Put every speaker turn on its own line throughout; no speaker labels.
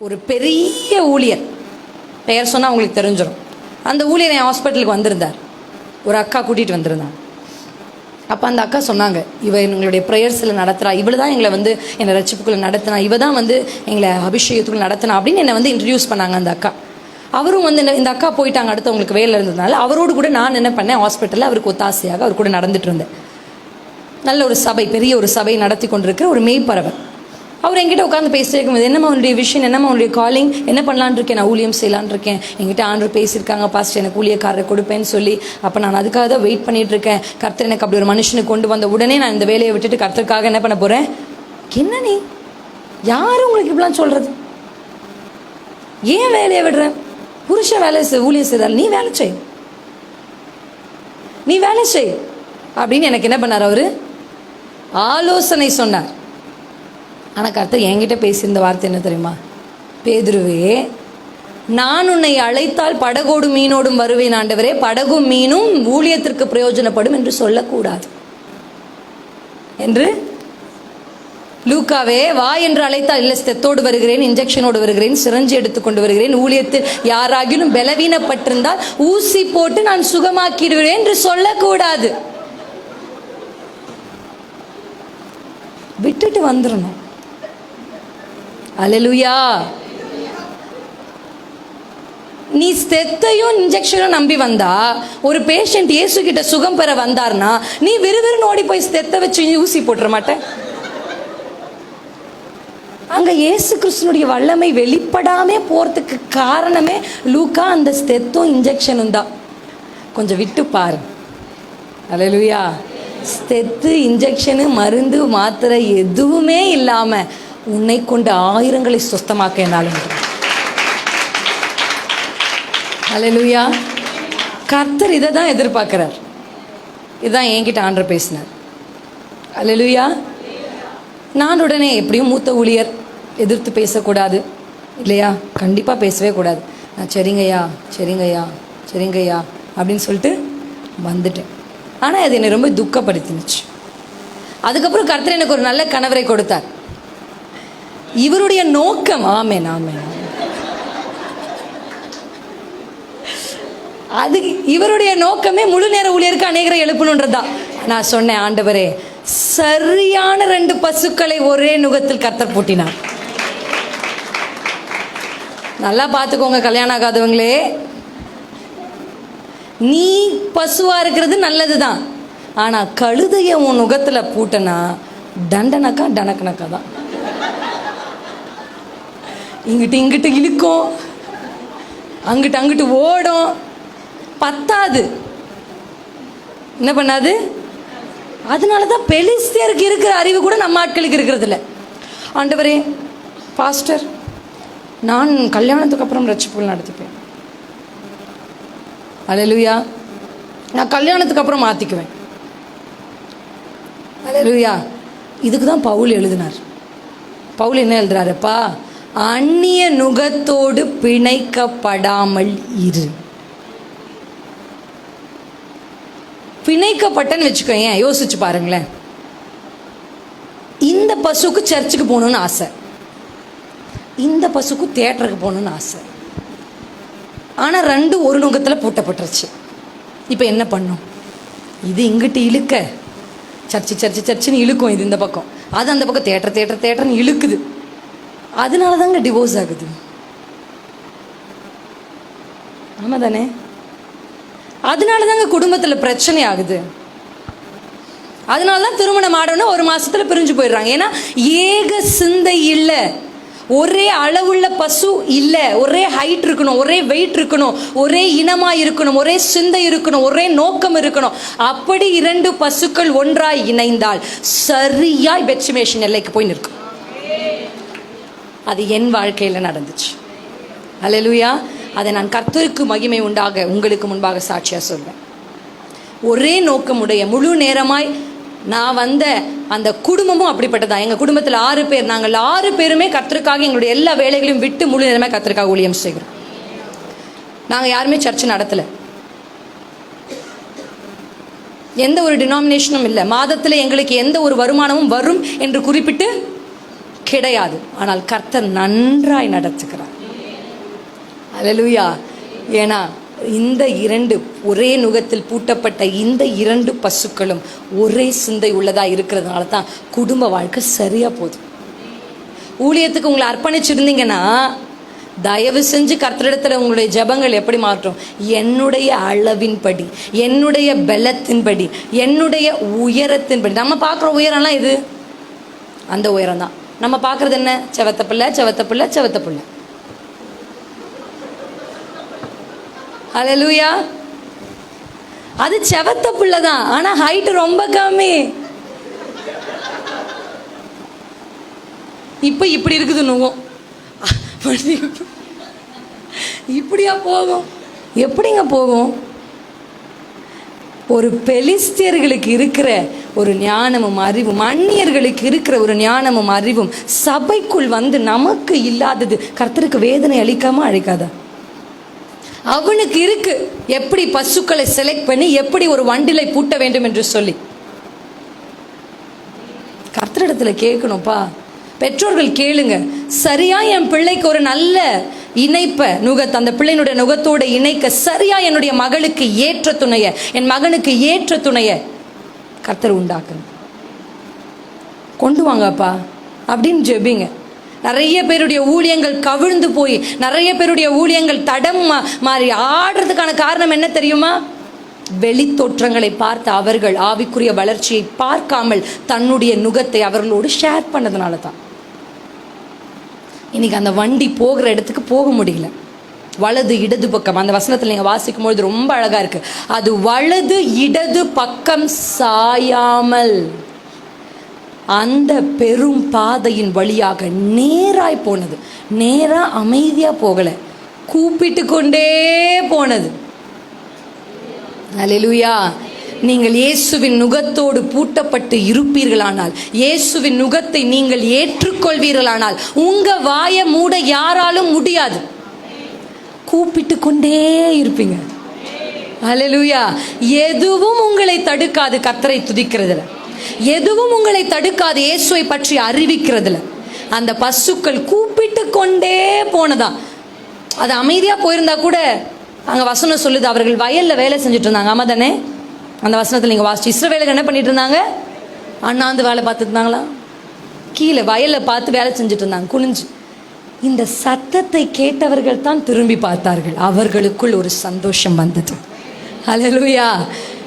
ஒரு பெரிய ஊழியர். பெயர் சொன்னால் அவங்களுக்கு தெரிஞ்சிடும் அந்த ஊழியர் என் ஹாஸ்பிட்டலுக்கு வந்திருந்தார். ஒரு அக்கா கூட்டிகிட்டு வந்திருந்தாங்க அப்போ அந்த அக்கா சொன்னாங்க இவ எங்களுடைய ப்ரேயர்ஸில் நடத்துகிறா இவள் தான் எங்களை வந்து என்னை ரட்சிப்புக்குள்ள நடத்தினா. இவ தான் வந்து எங்களை அபிஷேகத்துக்குள்ளே நடத்தினா. அப்படின்னு என்னை வந்து இன்ட்ரடியூஸ் பண்ணாங்க அந்த அக்கா. அவரும் வந்து என்ன- இந்த அக்கா போயிட்டாங்க அடுத்து அவங்களுக்கு வேலை இருந்ததுனால அவரோடு கூட நான் என்ன பண்ணேன் ஹாஸ்பிட்டலில் அவருக்கு ஒத்தாசையாக அவர் கூட நடந்துட்டு இருந்தேன். நல்ல ஒரு சபை பெரிய ஒரு சபை நடத்தி கொண்டிருக்கிற ஒரு மெய்ப்பறவர் அவர் என்கிட்ட உட்காந்து பேசிட்டே இருக்கும்போது என்னம்மா உன்னுடைய விஷயம் என்னம்மா உன்னுடைய காலிங் என்ன பண்ணலான்னு இருக்கேன்? நான் ஊழியம் செய்யலான்னு இருக்கேன். என்கிட்ட ஆண்டு பேசியிருக்காங்க பாஸ்ட் எனக்கு ஊழியக்காரரை கொடுப்பேன்னு சொல்லி. அப்போ நான் அதுக்காக தான் வெயிட் பண்ணிட்டு இருக்கேன். கர்த்தர் எனக்கு அப்படி ஒரு மனுஷனை கொண்டு வந்த உடனே நான் இந்த வேலையை விட்டுட்டு கர்த்தருக்காக என்ன பண்ண போகிறேன் என்ன நீ? யார் உங்களுக்கு இப்படிலாம் சொல்கிறது ஏன் வேலையை விடுறேன் புருஷன் வேலை செய் ஊழியம் செய்தால் நீ வேலை செய். நீ வேலை செய். அப்படின்னு எனக்கு என்ன பண்ணார் அவரு? ஆலோசனை சொன்னார். ஆனால் கர்த்தர் என்கிட்ட பேசியிருந்த வார்த்தை என்ன தெரியுமா? பேதுருவே நான் உன்னை அழைத்தால் படகோடும் மீனோடும் வருவேன் ஆண்டவரே. படகும் மீனும் ஊழியத்திற்கு பிரயோஜனப்படும் என்று சொல்லக்கூடாது. என்று லூக்காவே வா என்று அழைத்தால் இல்லை ஸ்டெத்தோடு வருகிறேன் இன்ஜெக்ஷனோடு வருகிறேன் சிரஞ்சி எடுத்துக்கொண்டு வருகிறேன் ஊழியத்தில் யாராகிலும் பலவீனப்பட்டிருந்தால் ஊசி போட்டு நான் சுகமாக்கிடுவேன் என்று சொல்லக்கூடாது. விட்டுட்டு வந்துடணும். அலலுயா நீ ஸ்டெத்தையும் இன்ஜெக்ஷனும் நம்பி வந்தா ஒரு பேஷண்ட் இயேசு கிட்ட சுகம் பெற வந்தார்னா நீ விறுவிறுன்னு ஓடி போய் ஸ்டெத்தை வச்சு ஊசி போட்டுற மாட்டேன் அங்க இயேசு கிறிஸ்துனுடைய வல்லமை வெளிப்படாமே போறதுக்கு காரணமே லூக்கா அந்த ஸ்டெத்தும் இன்ஜெக்ஷனும் தான். கொஞ்சம் விட்டு பாரு. அலலுயா ஸ்டெத்து இன்ஜெக்ஷனு மருந்து மாத்திரை எதுவுமே இல்லாமல் உன்னை கொண்டு ஆயிரங்களை சுத்தமாக்க என்னால் அலலுயா கர்த்தர் இதை தான் எதிர்பார்க்கிறார். இதுதான் என்கிட்ட ஆண்டர் பேசினார். அலலுயா நான் உடனே எப்படியும் மூத்த ஊழியர் எதிர்த்து பேசக்கூடாது. இல்லையா? கண்டிப்பாக பேசவே கூடாது. நான் சரிங்கய்யா சரிங்கய்யா சரிங்கய்யா அப்படின்னு சொல்லிட்டு வந்துட்டேன். ஆனால் அது என்னை ரொம்ப துக்கப்படுத்தினுச்சு. அதுக்கப்புறம் கர்த்தர் எனக்கு ஒரு நல்ல கணவரை கொடுத்தார். இவருடைய நோக்கம் ஆமேன் ஆமேன். அது இவருடைய நோக்கமே முழு நேர ஊழியருக்கு அநேகரை எழுப்பணுன்றது தான் நான் சொன்னேன் ஆண்டவரே சரியான ரெண்டு பசுக்களை ஒரே நுகத்தில் கர்த்தர் பூட்டினார். நல்லா பார்த்துக்கோங்க கல்யாணம் ஆகாதவங்களே. நீ பசுவா இருக்கிறது நல்லதுதான். ஆனா கழுதைய உன் நுகத்துல பூட்டனா தண்டனக்கா டனக்கனக்கா தான். இங்கிட்டு இங்கிட்டு இழுக்கும். அங்கிட்டு அங்கிட்டு ஓடும். பத்தாது. என்ன பண்ணாது? அதனால தான் பெலிஸ்தியருக்கு இருக்கிற அறிவு கூட நம்ம ஆட்களுக்கு இருக்கிறதில்ல. ஆண்டவரே பாஸ்டர் நான் கல்யாணத்துக்கு அப்புறம் ரட்சிப்புகள் நடத்திப்பேன். அலலுயா நான் கல்யாணத்துக்கு அப்புறம் மாற்றிக்குவேன் அலலுயா இதுக்கு தான் பவுல் எழுதினார். பவுல் என்ன எழுதுறாருப்பா அந்நிய நுகத்தோடு பிணைக்கப்படாமல் இரு. பிணைக்கப்பட்டன்னு வச்சுக்கோங்க யோசிச்சு பாருங்களேன். இந்த பசுக்கு சர்ச்சுக்கு போகணும்னு ஆசை. இந்த பசுக்கு தேட்டருக்கு போகணும்னு ஆசை. ஆனால் ரெண்டு ஒரு நுகத்தில் பூட்டப்பட்டுருச்சு. இப்போ என்ன பண்ணும்? இது இங்கிட்டு இழுக்க. சர்ச்சு சர்ச்சு சர்ச்சுன்னு இழுக்கும் இது இந்த பக்கம். அது அந்த பக்கம். தேட்டர் தேட்டர் தேட்டர்னு இழுக்குது. அதனால தாங்க டிவோர்ஸ் ஆகுது. ஆமாம் தானே அதனால தாங்க குடும்பத்தில் பிரச்சனை ஆகுது. அதனால தான் திருமணம் ஆடணும் ஒரு மாதத்தில் பிரிஞ்சு போயிடுறாங்க. ஏன்னா ஏக சிந்தை இல்லை. ஒரே அளவுள்ள பசு இல்லை. ஒரே ஹைட் இருக்கணும் ஒரே வெயிட் இருக்கணும் ஒரே இனமாக இருக்கணும் ஒரே சிந்தை இருக்கணும் ஒரே நோக்கம் இருக்கணும். அப்படி இரண்டு பசுக்கள் ஒன்றாய் இணைந்தால் சரியாய் பெட்சிமேஷன் எல்லைக்கு போய் நிற்கும். அது என் வாழ்க்கையில் நடந்துச்சு. அலலுயா அதை நான் கர்த்தருக்கு மகிமை உண்டாக உங்களுக்கு முன்பாக சாட்சியாக சொல்வேன் ஒரே நோக்கமுடைய முழு நேரமாய் நான் வந்த அந்த குடும்பமும் அப்படிப்பட்டதான் எங்கள் குடும்பத்தில் ஆறு பேர். நாங்கள் ஆறு பேருமே கத்திற்காக எங்களுடைய எல்லா வேலைகளையும் விட்டு முழு நேரமாக கத்திற்காக ஊழியம் செய்கிறோம். நாங்கள் யாருமே சர்ச் நடத்தலை. எந்த ஒரு டினாமினேஷனும் இல்லை. மாதத்தில் எங்களுக்கு எந்த ஒரு வருமானமும் வரும் என்று குறிப்பிட்டு கிடையாது. ஆனால் கர்த்தர் நன்றாய் நடத்துகிறார். அலலுயா ஏன்னா இந்த இரண்டு ஒரே நுகத்தில் பூட்டப்பட்ட இந்த இரண்டு பசுக்களும் ஒரே சிந்தை உள்ளதாக இருக்கிறதுனால தான் குடும்ப வாழ்க்கை சரியாக போகுது. ஊழியத்துக்கு உங்களை அர்ப்பணிச்சிருந்தீங்கன்னா தயவு செஞ்சு கர்த்தரிடத்தில் உங்களுடைய ஜெபங்கள் எப்படி மாற்றும் என்னுடைய அளவின்படி என்னுடைய பலத்தின்படி என்னுடைய உயரத்தின்படி. நம்ம பார்க்குற உயரம்லாம் இது அந்த உயரம் தான் நம்ம பார்க்குறது என்ன? செவத்த பிள்ளை செவத்த பிள்ளை செவத்த பிள்ளை. லூயா அது செவத்த பிள்ளை தான். ஆனால் ஹைட்டு ரொம்ப கம்மி. இப்போ இப்படி இருக்குது நுகம். இப்படியா போகும்? எப்படிங்க போகும்? ஒரு பெலிஸ்தியர்களுக்கு இருக்கிற ஒரு ஞானமும் அறிவும் அந்நியர்களுக்கு இருக்கிற ஒரு ஞானமும் அறிவும் சபைக்குள் வந்து நமக்கு இல்லாதது கர்த்தருக்கு வேதனை அளிக்காம அழிக்காதா? அவனுக்கு இருக்கு. எப்படி பசுக்களை செலக்ட் பண்ணி எப்படி ஒரு வண்டிலை பூட்ட வேண்டும் என்று சொல்லி? கர்த்தரிடத்துல கேட்கணும்ப்பா. பெற்றோர்கள் கேளுங்க. சரியா என் பிள்ளைக்கு ஒரு நல்ல இணைப்ப நுகத்தை அந்த பிள்ளையினுடைய நுகத்தோடு இணைக்க சரியா என்னுடைய மகளுக்கு ஏற்ற துணைய என் மகனுக்கு ஏற்ற துணைய கர்த்தர் உண்டாக்குங்க. கொண்டு வாங்கப்பா. அப்படின்னு ஜெபிங்க. நிறைய பேருடைய ஊழியங்கள் கவிழ்ந்து போய் நிறைய பேருடைய ஊழியங்கள் தடம் மா- மாறி ஆடுறதுக்கான காரணம் என்ன தெரியுமா? வெளித்தோற்றங்களை பார்த்த அவர்கள் ஆவிக்குரிய வளர்ச்சியை பார்க்காமல் தன்னுடைய நுகத்தை அவர்களோடு ஷேர் பண்ணதுனால தான் இன்றைக்கி அந்த வண்டி போகிற இடத்துக்கு போக முடியல. வலது இடது பக்கம். அந்த வசனத்தில் நீங்கள் வாசிக்கும் பொழுது ரொம்ப அழகாக இருக்குது அது வலது இடது பக்கம் சாயாமல் அந்த பெரும் பாதையின் வழியாக நேராய் போனது. நேராக அமைதியாக போகலை. கூப்பிட்டு கொண்டே போனது. அல்லேலூயா நீங்கள் இயேசுவின் நுகத்தோடு பூட்டப்பட்டு இருப்பீர்களானால் இயேசுவின் நுகத்தை நீங்கள் ஏற்றுக்கொள்வீர்களானால் உங்க வாயை மூட யாராலும் முடியாது. கூப்பிட்டு கொண்டே இருப்பீங்க. அலலுயா எதுவும் உங்களை தடுக்காது கத்தரை துதிக்கிறதுல. எதுவும் உங்களை தடுக்காது இயேசுவை பற்றி அறிவிக்கிறதுல. அந்த பசுக்கள் கூப்பிட்டு கொண்டே போனதா அது அமைதியா போயிருந்தா கூட அங்க வசனம் சொல்லுது அவர்கள் வயல்ல வேலை செஞ்சுட்டு இருந்தாங்க. ஆமா தானே? அந்த வசனத்தில் நீங்கள் வாசிச்சு இஸ்ரவேலுக்கு என்ன பண்ணிட்டு இருந்தாங்க அண்ணாந்து வேலை பார்த்துட்டு இருந்தாங்களா கீழே வயலில் பார்த்து வேலை செஞ்சுட்டு இருந்தாங்க குனிஞ்சு. இந்த சத்தத்தை கேட்டவர்கள் தான் திரும்பி பார்த்தார்கள். அவர்களுக்குள் ஒரு சந்தோஷம் வந்தது. அலலுயா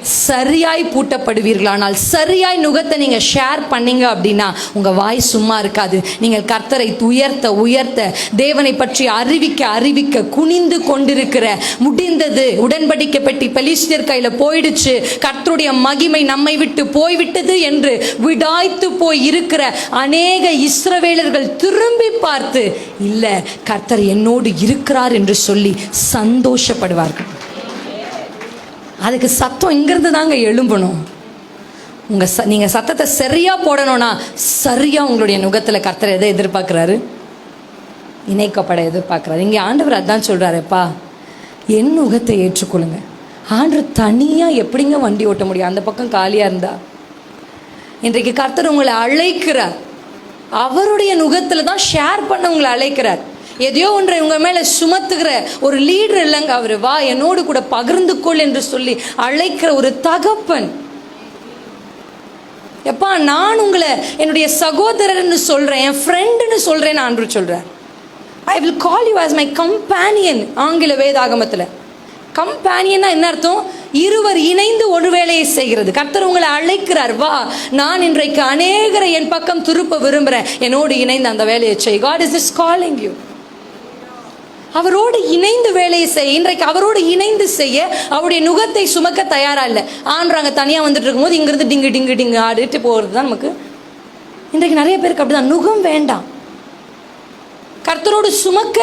சரியாய் பூட்டப்படுவீர்களானால் சரியாய் நுகத்தை நீங்கள் ஷேர் பண்ணீங்க அப்படின்னா உங்கள் வாய் சும்மா இருக்காது. நீங்கள் கர்த்தரை உயர்த்த உயர்த்த தேவனை பற்றி அறிவிக்க அறிவிக்க குனிந்து கொண்டிருக்கிற முடிந்தது. உடன்படிக்கை பெட்டி பெலிஸ்தியர் போயிடுச்சு. கர்த்தருடைய மகிமை நம்மை விட்டு போய்விட்டது என்று விடாய்த்து போய் இருக்கிற அநேக இஸ்ரவேலர்கள் திரும்பி பார்த்து இல்லை கர்த்தர் என்னோடு இருக்கிறார் என்று சொல்லி சந்தோஷப்படுவார்கள். அதுக்கு சத்தம் இங்கிருந்து தாங்க எழும்பணும். உங்கள் ச நீங்கள் சத்தத்தை சரியாக போடணும்னா சரியாக உங்களுடைய நுகத்தில் கர்த்தர் எதை எதிர்பார்க்குறாரு? இணைக்கப்பட எதிர்பார்க்குறாரு. இங்கே ஆண்டவர் அதான் சொல்கிறாருப்பா என் நுகத்தை ஏற்றுக்கொள்ளுங்க. ஆண்டவர் தனியாக எப்படிங்க வண்டி ஓட்ட முடியும்? அந்த பக்கம் காலியாக இருந்தா? இன்றைக்கு கர்த்தர் உங்களை அழைக்கிறார். அவருடைய நுகத்தில் தான் ஷேர் பண்ண உங்களை அழைக்கிறார். எதையோ ஒன்றை உங்க மேல சுமத்துகிற ஒரு லீடர் இல்லைங்க அவர். வா என்னோடு கூட பகிர்ந்து கொள் என்று சொல்லி அழைக்கிற ஒரு தகப்பன். எப்பா நான் உங்களை என்னுடைய சகோதரர்னு சொல்றேன் என் ஃப்ரெண்டுன்னு சொல்கிறேன் நான் அன்று சொல்கிறேன் I will call you as my companion ஆங்கில வேதாகமத்தில். கம்பேனியன்னா என்ன அர்த்தம்? இருவர் இணைந்து ஒரு வேலையை செய்கிறது. கர்த்தர் உங்களை அழைக்கிறார். வா நான் இன்றைக்கு அநேகரை என் பக்கம் திருப்ப விரும்புகிறேன் என்னோடு இணைந்து அந்த வேலையை செய். God is is calling you அவரோடு இணைந்து வேலையை செய்ய இன்றைக்கு அவரோடு இணைந்து செய்ய அவருடைய நுகத்தை சுமக்க தயாரா இல்லை. ஆன்றாங்க தனியாக வந்துட்டு இருக்கும்போது இங்கிருந்து டிங்கு டிங்கு டிங்கு ஆடிட்டு போகிறது தான் நமக்கு. இன்றைக்கு நிறைய பேருக்கு அப்படிதான். நுகம் வேண்டாம். கர்த்தரோடு சுமக்க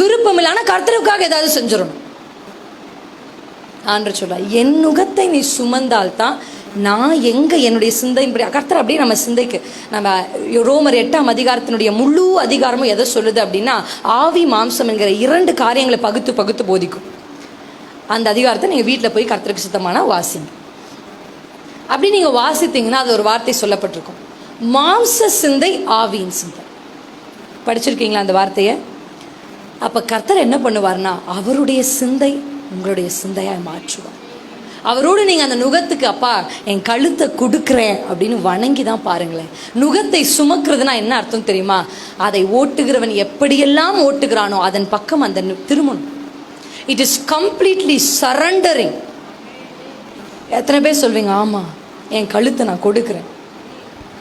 விருப்பம் இல்லை. ஆனால் கர்த்தருக்காக ஏதாவது செஞ்சிடணும். ஆண்டு சொல்ல என் நுகத்தை நீ சுமந்தால் தான் நான் எங்கே என்னுடைய சிந்தையின்படி கர்த்தர் அப்படியே நம்ம சிந்தைக்கு நம்ம ரோமர் எட்டாம் அதிகாரத்தினுடைய முழு அதிகாரமும் எதை சொல்லுது அப்படின்னா ஆவி மாம்சம் என்கிற இரண்டு காரியங்களை பகுத்து பகுத்து போதிக்கும். அந்த அதிகாரத்தை நீங்கள் வீட்டில் போய் கர்த்தருக்கு சுத்தமான வாசிங்க. அப்படி நீங்கள் வாசித்தீங்கன்னா அது ஒரு வார்த்தை சொல்லப்பட்டிருக்கும். மாம்ச சிந்தை ஆவியின் சிந்தை. படிச்சிருக்கீங்களா அந்த வார்த்தையை? அப்போ கர்த்தர் என்ன பண்ணுவார்னா அவருடைய சிந்தை உங்களுடைய சிந்தையாக மாற்றுவார். அவரோடு நீங்கள் அந்த நுகத்துக்கு அப்பா என் கழுத்தை கொடுக்குறேன் அப்படின்னு வணங்கி தான் பாருங்களேன். நுகத்தை சுமக்கிறதுனா என்ன அர்த்தம் தெரியுமா? அதை ஓட்டுகிறவன் எப்படியெல்லாம் ஓட்டுகிறானோ அதன் பக்கம் அந்த திருமணம் இட் இஸ் கம்ப்ளீட்லி சரண்டரிங் எத்தனை பேர் சொல்வீங்க ஆமாம் என் கழுத்தை நான் கொடுக்குறேன்.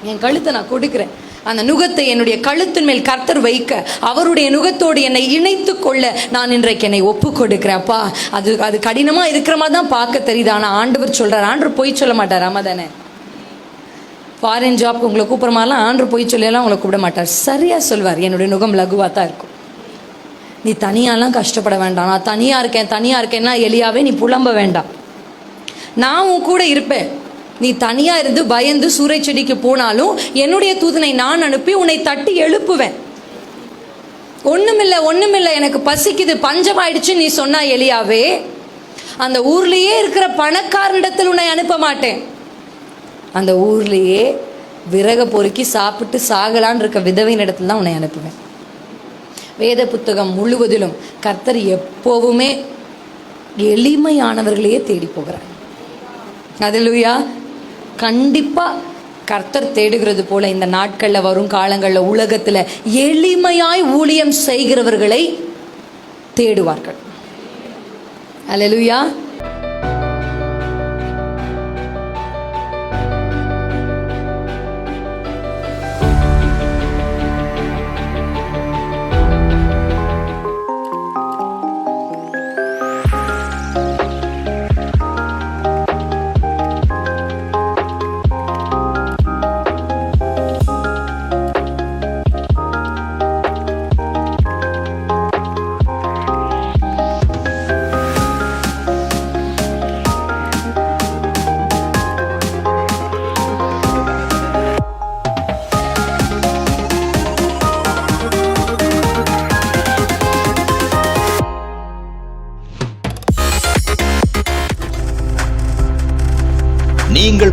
என் கழுத்தை நான் கொடுக்குறேன். அந்த நுகத்தை என்னுடைய கழுத்தின் மேல் கர்த்தர் வைக்க அவருடைய நுகத்தோடு என்னை இணைத்து கொள்ள நான் இன்றைக்கு என்னை ஒப்பு கொடுக்கிறேன்ப்பா அது அது கடினமாக இருக்கிற மாதிரி தான் பார்க்க தெரியுது. ஆனால் ஆண்டவர் சொல்கிறார் ஆண்டவர் போய் சொல்ல மாட்டார். ஆமாம் தானே? ஃபாரின் ஜாப்க்கு உங்களை கூப்பிட்ற மாதிரிலாம் ஆண்டவர் போய் சொல்லலாம் உங்களை கூப்பிட மாட்டார். சரியாக சொல்வார். என்னுடைய நுகம் லகுவாக தான் இருக்கும். நீ தனியாலாம் கஷ்டப்பட வேண்டாம். நான் தனியாக இருக்கேன் தனியாக இருக்கேன்னா எளியாவே நீ புலம்ப வேண்டாம். நான் உன் கூட இருப்பேன். நீ தனியா இருந்து பயந்து சூறை செடிக்கு போனாலும் என்னுடைய தூதனை நான் அனுப்பி உன்னை தட்டி எழுப்புவேன். ஒன்றுமில்லை ஒன்றுமில்லை எனக்கு பசிக்குது பஞ்சமாயிடுச்சு நீ சொன்னா எலியாவே. அந்த ஊர்லேயே இருக்கிற பணக்காரனிடத்தில் உன்னை அனுப்ப மாட்டேன். அந்த ஊர்லேயே விறக பொறுக்கி சாப்பிட்டு சாகலான் இருக்க விதவையின் இடத்துல தான் உன்னை அனுப்புவேன். வேத புத்தகம் முழுவதிலும் கர்த்தர் எப்போவுமே எளிமையானவர்களையே தேடி போகிறார். அதுலுயா கண்டிப்பாக கர்த்தர் தேடுகிறது போல இந்த நாட்களில் வரும் காலங்களில் உலகத்தில் எளிமையாய் ஊழியம் செய்கிறவர்களை தேடுவார்கள்.
அலலுயா